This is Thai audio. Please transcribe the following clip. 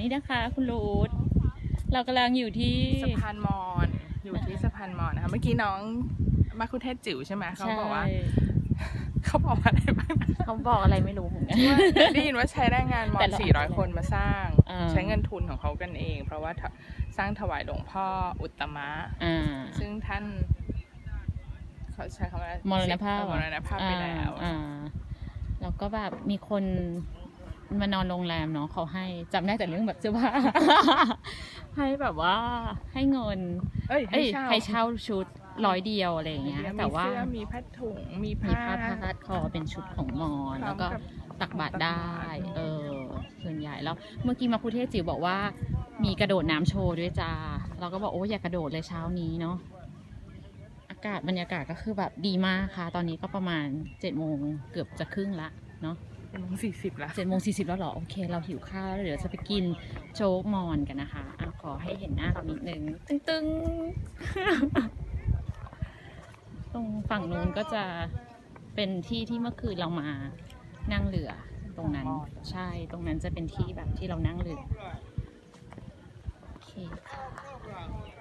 นี่นะคะ คุณรูทเรากำลังอยู่ที่ สะพานมอนอยู่ที่สะพานมอนนะคะเมื่อกี้น้องมาคุเทศจิ๋วใช่ไหมเขาบอกว่าใช่เขาบอกว่าอะไรบ้างนะเขาบอกอะไรไม่รู้เหมือนกันว่าได้ยินว่าใช้แรงงานมอแต่นเรา400 คนมาสร้าง อ่า ใช้เงินทุนของเขากันเอง เพราะว่าถสร้างถวายหลวงพ่ออุตตมะ อ่า ซึ่งท่านเขาใช้คำว่ามรณภาพมรณภาพไปแล้ว อ่าอ่าแล้วก็แบบมีคน มานอนโรงแรมเนาะเขาให้จำได้แต่เรื่องแบบเสื้อผ้า ให้แบบว่าให้เงินเอ้ยเอ้ยให้ให้เช่าเช่าชุดร้อยเดียวอะไรอย่างเงี้ย แต่ว่า มีเสื้อมีพัดถุง มีมีผ้า ผ้าพาดคอเป็นชุดของมอนพร้อมแล้วก็กับตักบาตรได้ ตักบาตร เออ ส่วนใหญ่แล้วเมื่อกี้มาคุเทศจิ๋วบอกว่า มีกระโดดน้ำโชว์ด้วยจ้าเราก็บอกโอ้ยอย่ากระโดดเลยเช้านี้เนาะอากาศบรรยากาศก็คือแบบดีมากค่ะ ตอนนี้ก็ประมาณ7จ็ดโมงเกือบจะครึ่งละเนาะ เป็นโมงสี่สิบละเจ็ดโมงสี่สิบแล้วเหรอ โอเค เราหิวข้าวแล้วเดี๋ยวจะไปกินโจ๊กมอนกันนะคะอะขอให้เห็นหน้าเรานิดนึง ตึ้งตึงตรงฝั่งนู้นก็จะเป็นที่ที่เมื่อคืนเรามานั่งเรือ ตรงนั้นใช่ตรงนั้นจะเป็นที่แบบที่เรานั่งเรือโอเคค่ะ